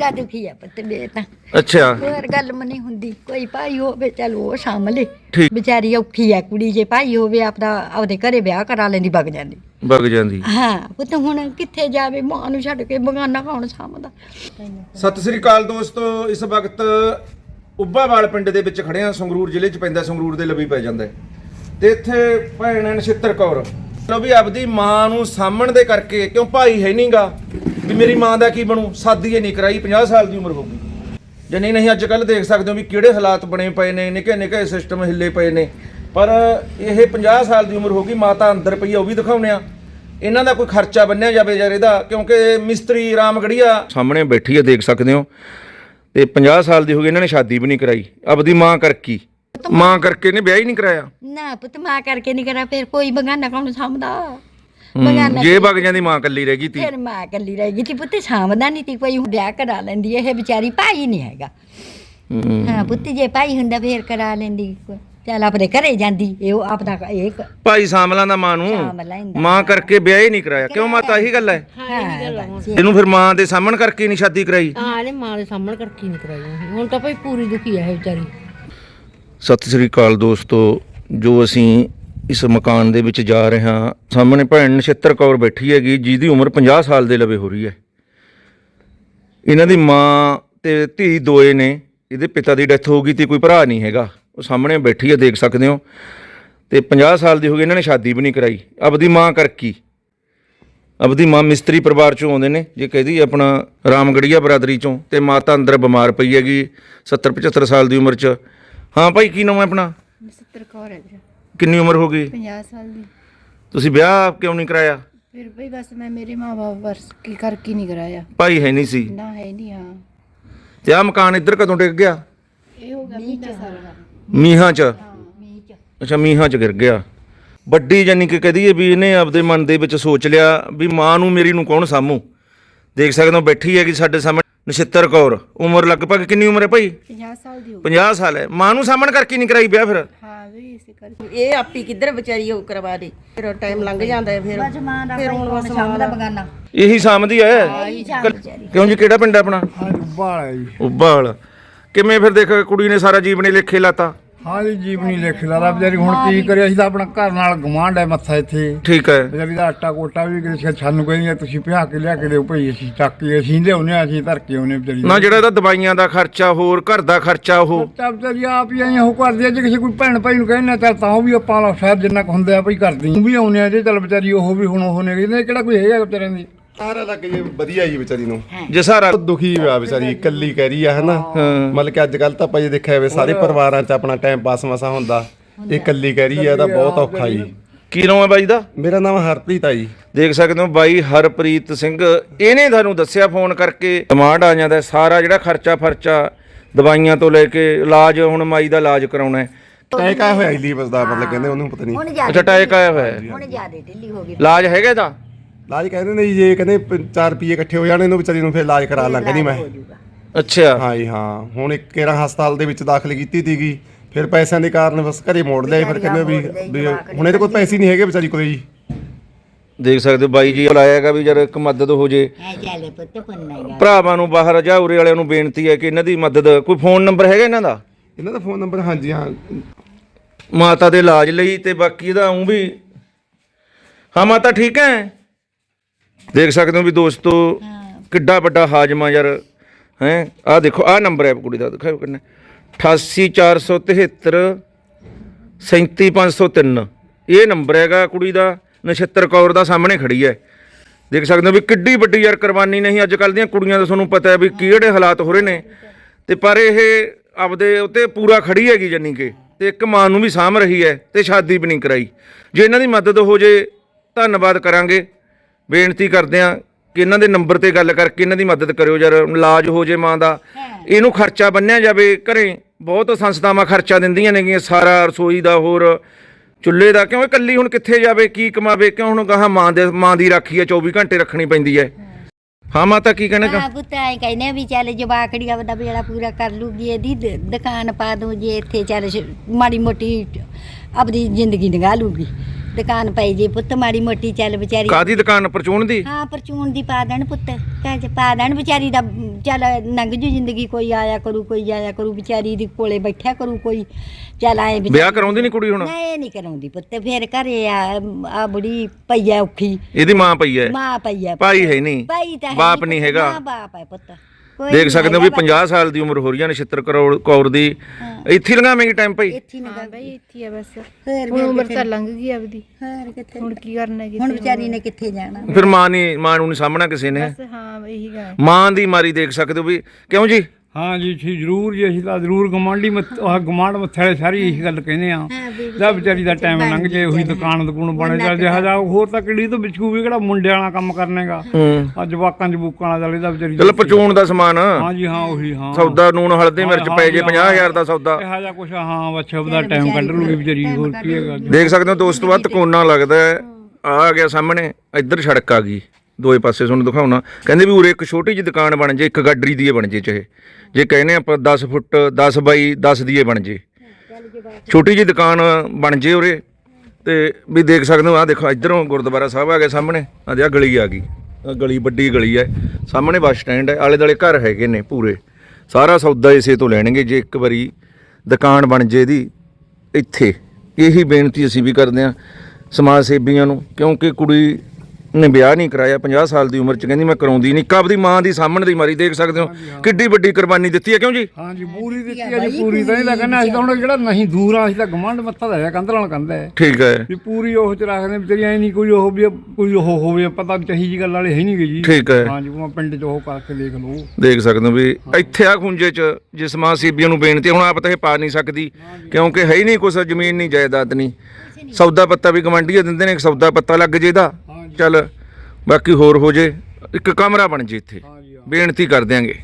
ਬਥੇਰਾ ਦੁਖੀ ਆ ਪੁੱਤ ਤਾਂ। ਅੱਛਾ। ਹੋਰ ਗੱਲ ਮਨੀ ਹੁੰਦੀ ਕੋਈ ਭਾਈ ਹੋਵੇ ਚਲ ਉਹ ਸਾਹਮਣੇ ਠੀਕ। ਵਿਚਾਰੀ ਔਖੀ ਆ ਕੁੜੀ ਜੇ ਭਾਈ ਹੋਵੇ ਆਪਦਾ ਆਪਦੇ ਘਰੇ ਵਿਆਹ ਕਰਾ ਲੈਂਦੀ ਵਗ ਜਾਂਦੀ। ਵਗ ਜਾਂਦੀ। ਹਾਂ ਪੁੱਤ ਹੁਣ ਕਿੱਥੇ ਜਾਵੇ ਮਾਂ ਨੂੰ ਛੱਡ ਕੇ ਬਗਾਨਾ ਕੌਣ ਸਾਂਭਦਾ? ਸਤਿ ਸ੍ਰੀ ਅਕਾਲ ਦੋਸਤੋ ਇਸ ਵਕਤ ਉੱਬਾਵਾਲ ਪਿੰਡ ਦੇ ਵਿੱਚ ਖੜੇ ਆ ਸੰਗਰੂਰ ਜ਼ਿਲ੍ਹੇ 'ਚ ਪੈਂਦਾ ਸੰਗਰੂਰ ਦੇ ਲਵੀ ਪੈ ਜਾਂਦਾ ਹੈ। ਤੇ ਇੱਥੇ ਭੈਣ ਹੈ ਨਛਿੱਤਰ ਕੌਰ। ਲੋ ਵੀ ਆਪਦੀ ਮਾਂ ਨੂੰ ਸਾਂਭਣ ਦੇ ਕਰਕੇ ਕਿਉਂ ਭਾਈ ਹੈ ਨਹੀਂਗਾ ਵੀ ਮੇਰੀ ਮਾਂ ਦਾ ਕੀ ਬਣੂ? ਸਾਦੀ ਇਹ ਨਹੀਂ ਕਰਾਈ 50 ਸਾਲ ਦੀ ਉਮਰ ਹੋ ਗਈ। ਜੇ ਨਹੀਂ ਨਹੀਂ ਅੱਜ ਕੱਲ ਦੇਖ ਸਕਦੇ ਹੋ ਵੀ ਕਿਹੜੇ ਹਾਲਾਤ ਬਣੇ ਪਏ ਨੇ ਨਿੱਕੇ ਨਿੱਕੇ ਸਿਸਟਮ ਹਿੱਲੇ ਪਏ ਨੇ। ਪਰ ਇਹ 50 ਸਾਲ ਦੀ ਉਮਰ ਹੋ ਗਈ ਮਾਤਾ ਅੰਦਰ ਪਈ ਆ ਉਹ ਵੀ ਦਿਖਾਉਣੇ ਆ। ਇਹਨਾਂ ਦਾ ਕੋਈ ਖਰਚਾ ਬੰਨਿਆ ਜਾਵੇ ਯਾਰ ਇਹਦਾ ਕਿਉਂਕਿ ਮਿਸਤਰੀ ਰਾਮਗੜੀਆ ਸਾਹਮਣੇ ਬੈਠੀ ਆ ਦੇਖ ਸਕਦੇ ਹੋ। ਤੇ 50 ਸਾਲ ਦੀ ਹੋ ਗਈ ਇਹਨਾਂ ਨੇ ਸ਼ਾਦੀ ਵੀ ਨਹੀਂ ਕਰਾਈ। ਆਪਦੀ ਮਾਂ ਕਰਕੇ। ਮਾਂ ਕਰਕੇ ਨੇ ਵਿਆਹ ਹੀ ਨਹੀਂ ਕਰਾਇਆ। ਨਾ ਪੁੱਤ ਮਾਂ ਕਰਕੇ ਨਹੀਂ ਕਰਾ ਫਿਰ ਕੋਈ ਬਗਾਨਾ ਕੌਣ ਸਾਂਭਦਾ? ਬਗਾਨਾ ਜੇ ਵਗ ਜਾਂਦੀ ਮਾਂ ਕੱਲੀ ਰਹਿ ਗਈ ਤੀ। ਫਿਰ ਮਾਂ ਇਕੱਲੀ ਰਹਿ ਗਈ ਸੀ ਪੁੱਤ ਸਾਂਭਦਾ ਨਹੀਂ ਤੀ ਕੋਈ ਵਿਆਹ ਕਰਾ ਲੈਂਦੀ ਇਹ ਵਿਚਾਰੀ ਭਾਈ ਨਹੀਂ ਹੈਗਾ। ਹੂੰ। ਪੁੱਤ ਜੇ ਭਾਈ ਹੁੰਦਾ ਫੇਰ ਕਰਾ ਲੈਂਦੀ ਚੱਲ ਆਪਣੇ ਘਰੇ ਜਾਂਦੀ ਇਹ ਉਹ ਆਪਦਾ ਇਹ ਭਾਈ ਸਾਂਭਲਾਂ ਦਾ ਮਾਂ ਨੂੰ। ਮਾਂ ਕਰਕੇ ਵਿਆਹ ਹੀ ਨਹੀਂ ਕਰਾਇਆ। ਕਿਉਂ ਮਾਤਾ ਇਹੀ ਗੱਲ ਹੈ। ਇਹਨੂੰ ਫਿਰ ਮਾਂ ਦੇ ਸਾਹਮਣ ਕਰਕੇ ਨਹੀਂ ਸ਼ਾਦੀ ਕਰਾਈ। ਹਾਂ ਇਹਨੇ ਮਾਂ ਦੇ ਸਾਹਮਣੇ ਕਰਕੇ ਨਹੀਂ ਕਰਾਈ। ਹੁਣ ਤਾਂ ਭਾਈ ਪੂਰੀ ਦੁਖੀ ਹੈ ਇਹ ਵਿਚਾਰੀ। ਸਤਿ ਸ੍ਰੀ ਅਕਾਲ ਦੋਸਤੋ। ਜੋ ਅਸੀਂ ਇਸ ਮਕਾਨ ਦੇ ਵਿੱਚ ਜਾ ਰਿਹਾ ਸਾਹਮਣੇ ਭੈਣ ਨਛੱਤਰ ਕੌਰ ਬੈਠੀ ਹੈਗੀ, ਜਿਹਦੀ ਉਮਰ 50 ਸਾਲ ਦੇ ਲਵੇ ਹੋ ਰਹੀ ਹੈ। ਇਹਨਾਂ ਦੀ ਮਾਂ ਤੇ ਧੀ ਦੋਏ ਨੇ, ਇਹਦੇ ਪਿਤਾ ਦੀ ਡੈਥ ਹੋ ਗਈ ਤੇ ਕੋਈ ਭਰਾ ਨਹੀਂ ਹੈਗਾ। ਉਹ ਸਾਹਮਣੇ ਬੈਠੀ ਹੈ, ਦੇਖ ਸਕਦੇ ਹੋ। ਤੇ 50 ਸਾਲ ਦੀ ਹੋ ਗਈ, ਇਹਨਾਂ ਨੇ ਸ਼ਾਦੀ ਵੀ ਨਹੀਂ ਕਰਾਈ। ਆਪਦੀ ਮਾਂ ਕਰਕੇ। ਆਪਦੀ ਮਾਂ ਮਿਸਤਰੀ ਪਰਿਵਾਰ ਚੋਂ ਆਉਂਦੇ ਨੇ, ਜੇ ਕਹਦੀ ਆਪਣਾ ਰਾਮਗੜੀਆ ਬਰਾਦਰੀ ਚੋਂ, ਤੇ ਮਾਤਾ ਅੰਦਰ ਬਿਮਾਰ ਪਈ ਹੈਗੀ 70 75 ਸਾਲ ਦੀ ਉਮਰ 'ਚ। ਹਾਂ ਭਾਈ, ਕੀ ਨਾਮ ਹੈ ਆਪਣਾ? ਨਛੱਤਰ ਕੌਰ ਹੈ ਕਿੰਨੀ ਉਮਰ ਹੋ ਗਈ? 50 ਸਾਲ ਦੀ। ਤੁਸੀਂ ਵਿਆਹ ਕਿਉਂ ਨਹੀਂ ਕਰਾਇਆ? ਫਿਰ ਬਈ ਬਸ ਮੈਂ ਮੇਰੇ ਮਾਪੇ ਵਰਸ ਕੀ ਕਰਕੇ ਨਹੀਂ ਕਰਾਇਆ। ਭਾਈ ਹੈ ਨਹੀਂ ਸੀ। ਨਾ ਹੈ ਨਹੀਂ ਹਾਂ। ਤੇ ਆਹ ਮਕਾਨ ਇੱਧਰ ਕਦੋਂ ਡਿੱਗ ਗਿਆ? ਇਹ ਹੋ ਗਿਆ ਮਹੀਨਾ ਸਾਰਾ ਮੀਂਹਾਂ 'ਚ? ਅੱਛਾ ਮੀਂਹਾਂ 'ਚ ਗਿਰ ਗਿਆ। ਵੱਡੀ ਜਾਨੀ ਕਿ ਕਹਦੀਏ ਵੀ ਇਹਨੇ ਆਪਦੇ ਮਨ ਦੇ ਵਿੱਚ ਸੋਚ ਲਿਆ ਵੀ ਮਾਂ ਨੂੰ ਮੇਰੀ ਨੂੰ ਕੌਣ ਸਾਮੂ ਦੇਖ ਸਕਦੇ ਹੋ ਬੈਠੀ ਹੈਗੀ ਸਾਡੇ ਸਾਹਮਣੇ ਨਛਿੱਤਰ ਕੌਰ। ਉਮਰ ਲਗਭਗ ਕਿੰਨੀ ਉਮਰ ਹੈ ਭਾਈ? 50 ਸਾਲ ਦੀ ਹੋ 50 ਸਾਲ ਹੈ। ਮਾਂ ਨੂੰ ਸਾਹਮਣ ਕਰਕੇ ਨਹੀਂ ਕਰਾਈ ਵਿਆਹ ਫਿਰ? ਹਾਂ ਵੀ ਇਹ ਆਪੀ ਕਿੱਧਰ ਵਿਚਾਰੀ ਉਹ ਕਰਵਾ ਦੇ। ਫਿਰ ਟਾਈਮ ਲੰਘ ਜਾਂਦਾ ਹੈ ਫਿਰ ਫਿਰ ਹੁਣ ਬਸ ਸਾਂਭਦਾ ਬਗਾਨਾ। ਇਹੀ ਸਾਂਭਦੀ ਹੈ? ਕਿਉਂ ਜੀ? ਕਿਹੜਾ ਪਿੰਡ ਹੈ ਆਪਣਾ ਬਾਲਾ ਜੀ। ਉੱਬਾਲ। ਕਿਵੇਂ ਫਿਰ ਦੇਖ ਕੁੜੀ ਨੇ ਸਾਰਾ ਜੀਵਨ ਹੀ ਲੇਖੇ ਲਾਤਾ? ਹਾਂ ਜੀ ਜੀਵਨੀ ਲਿਖ ਲਾ ਵਿਚਾਰੀ ਹੁਣ ਕੀ ਕਰਿਆ ਅਸੀਂ ਤਾਂ ਆਪਣਾ ਘਰ ਨਾਲ ਗਵਾਂਢ ਹੈ ਮੱਥਾ ਇੱਥੇ। ਠੀਕ ਹੈ। ਵਿਚਾਰੀ ਦਾ ਆਟਾ ਕੋਟਾ ਵੀ ਕਿਸੇ ਸਾਨੂੰ ਕਹਿੰਦੇ ਤੁਸੀਂ ਪਿਆ ਕੇ ਲਿਆ ਕੇ ਦਿਓ ਭਈ ਅਸੀਂ ਚੱਕ ਕੇ ਅਸੀਂ ਲਿਆਉਂਦੇ ਹਾਂ ਅਸੀਂ ਧਰ ਕੇ ਹਾਂ ਵਿਚਾਰੀ ਨਾ ਜਿਹੜਾ ਇਹਦਾ ਦਵਾਈਆਂ ਦਾ ਖਰਚਾ ਹੋਰ ਘਰ ਦਾ ਖਰਚਾ ਉਹ। ਤਾਂ ਵਿਚਾਰੀ ਆਪ ਹੀ ਆਈਆਂ ਉਹ ਕਰਦੇ ਆ ਜੇ ਕਿਸੇ ਕੋਈ ਭੈਣ ਭਾਈ ਨੂੰ ਕਹਿੰਦੇ ਚੱਲ ਤਾਂ ਉਹ ਵੀ ਆਪਾਂ ਲਾ ਸ਼ਾਇਦ ਜਿੰਨਾ ਕੁ ਹੁੰਦਾ ਭਈ ਕਰਦੀ ਉਹ ਵੀ ਆਉਂਦੇ ਆ ਜੇ ਚੱਲ ਵਿਚਾਰੀ ਉਹ ਵੀ ਹੁਣ ਉਹ ਨੇ ਕਹਿੰਦੇ ਕਿਹੜਾ ਕੋਈ ਹੈਗਾ ਵਿਚਾਰਿਆਂ ਦੀ? ਸਾਰਾ ਲੱਗ ਜੇ ਵਧੀਆ ਜੀ ਵਿਚਾਰੀ ਨੂੰ। ਜੇ ਸਾਰਾ ਦੁਖੀ ਹੋਇਆ ਵਿਚਾਰੀ ਇਕੱਲੀ ਕਹਿ ਰਹੀ ਆ ਹਨਾ। ਮਤਲਬ ਕਿ ਅੱਜ ਕੱਲ ਤਾਂ ਆਪਾਂ ਜੇ ਦੇਖਿਆ ਹੋਵੇ ਸਾਰੇ ਪਰਿਵਾਰਾਂ 'ਚ ਆਪਣਾ ਟਾਈਮ ਪਾਸ ਮਸਾ ਹੁੰਦਾ। ਇਹ ਇਕੱਲੀ ਕਹਿ ਰਹੀ ਆ ਤਾਂ ਬਹੁਤ ਔਖਾ ਜੀ। ਕੀ ਨਾਮ ਹੈ ਬਾਈ ਦਾ? ਮੇਰਾ ਨਾਮ ਹਰਪ੍ਰੀਤ ਆ ਜੀ। ਦੇਖ ਸਕਦੇ ਹੋ ਬਾਈ ਹਰਪ੍ਰੀਤ ਸਿੰਘ। ਇਹਨੇ ਤੁਹਾਨੂੰ ਦੱਸਿਆ ਫੋਨ ਕਰਕੇ ਡਿਮਾਂਡ ਆ ਜਾਂਦਾ ਸਾਰਾ ਜਿਹੜਾ ਖਰਚਾ ਫਰਚਾ ਦਵਾਈਆਂ ਤੋਂ ਲੈ ਕੇ ਇਲਾਜ ਹੁਣ ਮਾਈ ਦਾ ਇਲਾਜ ਕਰਾਉਣਾ ਹੈ। ਟੈਕ ਆਇਆ ਹੋਇਆ ਲੀਵਰ ਦਾ ਮਤਲਬ ਕਹਿੰਦੇ ਉਹਨੂੰ ਪਤਾ ਨਹੀਂ। ਅੱਛਾ ਟੈਕ ਆਇਆ ਹੋਇਆ ਹੈ। ਹੁਣ ਜ਼ਿਆਦਾ ਢਿੱਲੀ ਹੋ ਗਈ। ਇਲਾਜ ਹੈਗਾ ਇਹਦਾ? ਇਲਾਜ ਕਹਿੰਦੇ ਨੇ ਜੀ ਜੇ ਕਹਿੰਦੇ 4 ਰੁਪਏ ਇਕੱਠੇ ਹੋ ਜਾਣੇ ਇਹਨੂੰ ਵਿਚਾਰੀ ਨੂੰ ਫਿਰ ਇਲਾਜ ਕਰਾ ਲਾਂਗੇ ਨਹੀਂ ਮੈਂ। ਅੱਛਾ। ਹਾਂ ਜੀ ਹਾਂ। ਹੁਣ ਇੱਕ ਕਿਹੜਾ ਹਸਪਤਾਲ ਦੇ ਵਿੱਚ ਦਾਖਲ ਕੀਤੀ ਸੀਗੀ। ਫਿਰ ਪੈਸਿਆਂ ਦੇ ਕਾਰਨ ਬਸ ਘਰੇ ਮੋੜ ਲਿਆ ਫਿਰ ਕਹਿੰਦੇ ਵੀ ਵੀ ਹੁਣ ਇਹਦੇ ਕੋਲ ਪੈਸੇ ਨਹੀਂ ਹੈਗੇ ਵਿਚਾਰੀ ਕੋਲ ਜੀ। ਦੇਖ ਸਕਦੇ ਹੋ ਬਾਈ ਜੀ ਬੁਲਾਇਆ ਹੈਗਾ ਵੀ ਜਰ ਇੱਕ ਮਦਦ ਹੋ ਜੇ। ਐ ਚੱਲ ਪੁੱਤ ਪੁੰਨਾਗਾ ਭਰਾਵਾਂ ਨੂੰ ਬਾਹਰ ਜਾ ਉਰੇ ਵਾਲਿਆਂ ਨੂੰ ਬੇਨਤੀ ਹੈ ਕਿ ਇਹਨਾਂ ਦੀ ਮਦਦ ਕੋਈ ਫੋਨ ਨੰਬਰ ਹੈਗਾ ਇਹਨਾਂ ਦਾ? ਇਹਨਾਂ ਦਾ ਫੋਨ ਨੰਬਰ ਹਾਂਜੀ ਹਾਂ। ਮਾਤਾ ਦੇ ਇਲਾਜ ਲਈ ਤੇ ਬਾਕੀ ਇਹਦਾ ਉਹ ਵੀ। ਹਾਂ ਮਾਤਾ ਠੀਕ ਹੈ? ਦੇਖ ਸਕਦੇ ਹੋ ਵੀ ਦੋਸਤੋ ਕਿੱਡਾ ਵੱਡਾ ਹਾਜਮਾ ਯਾਰ ਹੈ? ਆਹ ਦੇਖੋ ਆਹ ਨੰਬਰ ਹੈ ਕੁੜੀ ਦਾ ਦਿਖਾਓ ਕਿੰਨਾ। 88473 37503 ਇਹ ਨੰਬਰ ਹੈਗਾ ਕੁੜੀ ਦਾ ਨਛੱਤਰ ਕੌਰ ਦਾ ਸਾਹਮਣੇ ਖੜੀ ਹੈ। ਦੇਖ ਸਕਦੇ ਹੋ ਵੀ ਕਿੱਡੀ ਵੱਡੀ ਯਾਰ ਕੁਰਬਾਨੀ ਨਹੀਂ ਅੱਜ ਕੱਲ ਦੀਆਂ ਕੁੜੀਆਂ ਦਾ ਤੁਹਾਨੂੰ ਪਤਾ ਹੈ ਵੀ ਕਿਹੜੇ ਹਾਲਾਤ ਹੋ ਰਹੇ ਨੇ। ਤੇ ਪਰ ਇਹ ਆਪਦੇ ਉੱਤੇ ਪੂਰਾ ਖੜੀ ਹੈਗੀ ਜਾਨੀ ਕਿ ਤੇ ਇੱਕ ਮਾਂ ਨੂੰ ਵੀ ਸਾਂਭ ਰਹੀ ਹੈ ਤੇ ਸ਼ਾਦੀ ਵੀ ਨਹੀਂ ਕਰਾਈ। ਜੇ ਇਹਨਾਂ ਦੀ ਮਦਦ ਹੋ ਜੇ ਧੰਨਵਾਦ ਕਰਾਂਗੇ। ਬੇਨਤੀ ਕਰਦੇ ਆ ਕਿ ਇਹਨਾਂ ਦੇ ਨੰਬਰ ਤੇ ਗੱਲ ਕਰਕੇ ਇਹਨਾਂ ਦੀ ਮਦਦ ਕਰਿਓ ਜਰ ਇਲਾਜ ਹੋ ਜੇ ਮਾਂ ਦਾ। ਇਹਨੂੰ ਖਰਚਾ ਬੰਨਿਆ ਜਾਵੇ ਘਰੇ ਬਹੁਤ ਸੰਸਥਾਵਾਂ ਖਰਚਾ ਦਿੰਦੀਆਂ ਨੇਗੀਆਂ ਸਾਰਾ ਰਸੋਈ ਦਾ ਹੋਰ ਚੁੱਲ੍ਹੇ ਦਾ। ਕਿਉਂ ਇਕੱਲੀ ਹੁਣ ਕਿੱਥੇ ਜਾਵੇ ਕੀ ਕਮਾਵੇ ਕਿਉਂ ਹੁਣ ਗਾਹਾਂ ਮਾਂ ਦੇ ਮਾਂ ਦੀ ਰਾਖੀ ਹੈ 24 ਘੰਟੇ ਰੱਖਣੀ ਪੈਂਦੀ ਹੈ। ਹਾਂ। ਮਾਤਾ ਕੀ ਕਹਿਣਾ ਚਾਹ ਆ ਪੁੱਤ ਐ ਕਹਿੰਦੇ ਆ ਵੀ ਚੱਲ ਜਵਾਕੜੀ ਆਪਦਾ ਬੇੜਾ ਪੂਰਾ ਕਰ ਲੂਗੀ ਇਹਦੀ ਦ- ਦੁਕਾਨ ਪਾ ਦੂੰ ਜੇ ਇੱਥੇ ਚੱਲ ਸ਼- ਮਾੜੀ ਮੋਟੀ ਆਪਦੀ ਜ਼ਿੰਦਗੀ ਨਿਗਾ ਲੂਗੀ। ਦੁਕਾਨ ਪਈ ਜੇ ਪੁੱਤ ਮਾੜੀ ਮੋਟੀ ਚੱਲ ਵਿਚਾਰੀ। ਕਾਦੀ ਦੁਕਾਨ ਪਰਚੂਨ ਦੀ? ਹਾਂ ਪਰਚੂਨ ਦੀ ਪਾ ਦੇਣ ਪੁੱਤ ਕਹਿ ਜੇ ਪਾ ਦੇਣ ਵਿਚਾਰੀ ਦਾ ਚੱਲ ਲੰਘ ਜੂ ਜ਼ਿੰਦਗੀ ਕੋਈ ਆਇਆ ਕਰੂ ਕੋਈ ਜਾਇਆ ਕਰੂ ਵਿਚਾਰੀ ਦੀ ਕੋਲੇ ਬੈਠਿਆ ਕਰੂ ਕੋਈ ਚੱਲ ਆਏ ਵਿਆਹ ਕਰਾਉਂਦੀ ਨਹੀਂ ਕੁੜੀ ਹੁਣ? ਨਹੀਂ ਨਹੀਂ ਕਰਾਉਂਦੀ ਪੁੱਤ ਫੇਰ ਘਰੇ ਆ ਆ ਬੁੜੀ ਪਈ ਆ ਔਖੀ। ਇਹਦੀ ਮਾਂ ਪਈ ਹੈ ਮਾਂ ਪਈ ਆ ਭਾਈ ਹੈ ਨਹੀਂ ਭਾਈ ਤਾਂ ਹੈ ਬਾਪ ਨਹੀਂ ਹੈਗਾ। ਨਾ ਬਾਪ ਹੈ ਪੁੱਤ। ਕੋਈ ਦੇਖ ਨੀ ਸਕਦੇ ਹੋ ਵੀ ਹੈਗਾ, 50 ਸਾਲ ਦੀ ਉਮਰ ਹੋ ਰਹੀ ਹੈ ਨਛੱਤਰ ਕਰੌੜ ਕੌਰ ਦੀ। ਇੱਥੇ ਲੰਘਾਵੇਂਗੀ ਟਾਈਮ ਭਾਈ। ਇੱਥੇ ਨਾ ਹਾਂ ਬਈ ਇੱਥੇ ਆ ਬਸ। ਫੇਰ ਹੁਣ ਉਮਰ ਤਾਂ ਲੰਘ ਗਈ ਆਪਦੀ। ਹੋਰ ਕਿੱਥੇ? ਹੁਣ ਕੀ ਕਰਨਾ ਕਿਤੇ ਹੁਣ ਵਿਚਾਰੀ ਨੇ ਕਿੱਥੇ ਜਾਣਾ? ਫਿਰ ਮਾਂ ਨਹੀਂ ਮਾਂ ਨੂੰ ਨਹੀਂ ਸਾਹਮਣਾ ਕਿਸੇ ਨੇ। ਬਸ ਹਾਂ ਇਹੀ ਗੱਲ। ਮਾਂ ਦੀ ਮਾਰੀ ਦੇਖ ਸਕਦੇ ਹੋ ਵੀ ਕਿਉਂ ਜੀ? ਹਾਂ ਜੀ ਜੀ ਜ਼ਰੂਰ ਜੀ ਅਸੀਂ ਤਾਂ ਜ਼ਰੂਰ ਗਮਾਂਡੀ ਆਹ ਗਮਾਂਡ ਮੱਥੇ ਵਾਲੇ ਸਾਰੀ ਇਹੀ ਗੱਲ ਕਹਿੰਦੇ ਆ ਦਾ ਵਿਚਾਰੀ ਦਾ ਟਾਈਮ ਲੰਘ ਜੇ ਉਹੀ ਦੁਕਾਨ ਦੁਕਾਨ ਬਣੇ ਚੱਲ ਜਿਹਾ ਜਾ ਹੋਰ ਤਾਂ ਕਿਹੜੀ ਤੋਂ ਵਿਚੂ ਵੀ ਕਿਹੜਾ ਮੁੰਡਿਆਂ ਵਾਲਾ ਕੰਮ ਕਰਨੇਗਾ। ਹੂੰ। ਅੱਜ ਵਾਕਾਂ ਜਬੂਕਾਂ ਵਾਲਾ ਚੱਲ ਇਹਦਾ ਵਿਚਾਰੀ ਚਲ ਪਰਚੂਨ ਦਾ ਸਮਾਨ। ਹਾਂ ਜੀ ਹਾਂ ਉਹੀ ਹਾਂ। ਸੌਦਾ ਨੂਨ ਹਲਦੀ ਮਿਰਚ ਪੈ ਜੇ 50000 ਦਾ ਸੌਦਾ। ਇਹੋ ਜਿਹਾ ਕੁਛ ਹਾਂ ਬੱਚਾ ਦਾ ਟਾਈਮ ਕੱਢ ਲੂਗੀ ਵਿਚਾਰੀ ਹੋਰ ਕੀ ਹੈਗਾ ਦੇਖ ਸਕਦੇ ਹੋ ਦੋਸਤੋ ਆ ਤਕੋਨਾ ਲੱਗਦਾ ਆ ਆ ਗਿਆ ਸਾਹਮਣੇ ਇੱਧਰ ਸੜਕ ਆ ਗਈ। ਦੋਏ ਪਾਸੇ ਤੁਹਾਨੂੰ ਦਿਖਾਉਣਾ। ਕਹਿੰਦੇ ਵੀ ਉਰੇ ਇੱਕ ਛੋਟੀ ਜਿਹੀ ਦੁਕਾਨ ਬਣ ਜੇ, ਇੱਕ ਗੱਡਰੀ ਦੀ ਬਣ ਜੇ ਚਾਹੇ। ਜੇ ਕਹਿੰਦੇ ਆਪਾਂ 10 ਫੁੱਟ 10 ਬਾਈ 10 ਦੀ ਬਣ ਜੇ। ਛੋਟੀ ਜਿਹੀ ਦੁਕਾਨ ਬਣ ਜੇ ਉਰੇ, ਤੇ ਵੀ ਦੇਖ ਸਕਦੇ ਹੋ ਆ ਦੇਖੋ, ਇੱਧਰੋਂ ਗੁਰਦੁਆਰਾ ਸਾਹਿਬ ਆ ਗਿਆ ਸਾਹਮਣੇ ਆ ਆ ਗਲੀ ਆ ਗਈ। ਆਹ ਗਲੀ, ਵੱਡੀ ਗਲੀ ਹੈ ਸਾਹਮਣੇ ਬੱਸ ਸਟੈਂਡ ਹੈ ਆਲੇ ਦਾਲੇ ਘਰ ਹੈਗੇ ਨੇ ਪੂਰੇ। ਸਾਰਾ ਸੌਦਾ ਇਸੇ ਤੋਂ ਲੈਣਗੇ, ਜੇ ਇੱਕ ਵਾਰੀ ਦੁਕਾਨ ਬਣ ਜੇ ਦੀ ਇੱਥੇ। ਇਹੀ ਬੇਨਤੀ ਅਸੀਂ ਵੀ ਕਰਦੇ ਹਾਂ ਸਮਾਜ ਸੇਵੀਆਂ ਨੂੰ, ਕਿਉਂਕਿ ਕੁੜੀ ਨੇ ਵਿਆਹ ਨਹੀਂ ਕਰਾਇਆ 50 ਸਾਲ ਦੀ ਉਮਰ ਚ ਕਹਿੰਦੀ ਮੈਂ ਕਰਾਉਂਦੀ ਨਹੀਂ। ਕਬ ਦੀ ਮਾਂ ਦੀ ਸਾਹਮਣੇ ਦੀ ਮਾਰੀ ਦੇਖ ਸਕਦੇ ਹੋ। ਕਿੱਡੀ ਵੱਡੀ ਕੁਰਬਾਨੀ ਦਿੱਤੀ ਹੈ ਕਿਉਂ ਜੀ? ਹਾਂ ਜੀ ਪੂਰੀ ਦਿੱਤੀ ਹੈ ਜੀ ਪੂਰੀ ਤਾਂ ਇਹਦਾ ਕਹਿੰਦਾ ਅਸੀਂ ਤਾਂ ਹੁਣ ਜਿਹੜਾ ਨਹੀਂ ਦੂਰ ਆ ਅਸੀਂ ਤਾਂ ਗਮਾਂਡ ਮੱਥਾ ਦਾ ਹੈ ਕੰਧ ਨਾਲ ਕੰਧ ਹੈ। ਠੀਕ ਹੈ। ਵੀ ਪੂਰੀ ਉਹ ਚ ਰੱਖਦੇ ਵਿਚਾਰੀ ਐ ਨਹੀਂ ਕੋਈ ਉਹ ਵੀ ਕੋਈ ਉਹ ਹੋਵੇ ਪਤਾ ਚਾਹੀ ਜੀ ਗੱਲ ਵਾਲੇ ਹੈ ਨਹੀਂ ਗੇ ਜੀ। ਠੀਕ ਹੈ। ਹਾਂ ਜੀ ਉਹ ਪਿੰਡ ਚ ਉਹ ਕਰਕੇ ਦੇਖ ਲਓ ਦੇਖ ਸਕਦੇ ਹੋ ਵੀ ਇੱਥੇ ਆ ਖੁੰਝੇ ਚ ਜਿਸ ਮਾਂ ਸੇਬੀਆਂ ਨੂੰ ਬੇਨਤੀ ਹੁਣ ਆਪ ਤਾਂ ਇਹ ਪਾ ਨਹੀਂ ਸਕਦੀ ਕਿਉਂਕਿ ਹੈ ਹੀ ਨਹੀਂ ਕੁਛ ਜ਼ਮੀਨ ਨਹੀਂ ਜਾਇਦਾਦ ਨਹੀਂ। ਸੌਦਾ ਪੱਤਾ ਵੀ ਗਵੰਡੀਏ ਦਿੰਦੇ ਨੇ ਇੱਕ ਸੌਦਾ ਪੱਤਾ ਲੱਗ ਜੇ ਇਹਦਾ। ਚੱਲ ਬਾਕੀ ਹੋਰ ਹੋ ਜੇ ਇੱਕ ਕਮਰਾ ਬਣ ਜੇ ਇੱਥੇ। ਬੇਨਤੀ ਕਰ ਦਿਆਂਗੇ।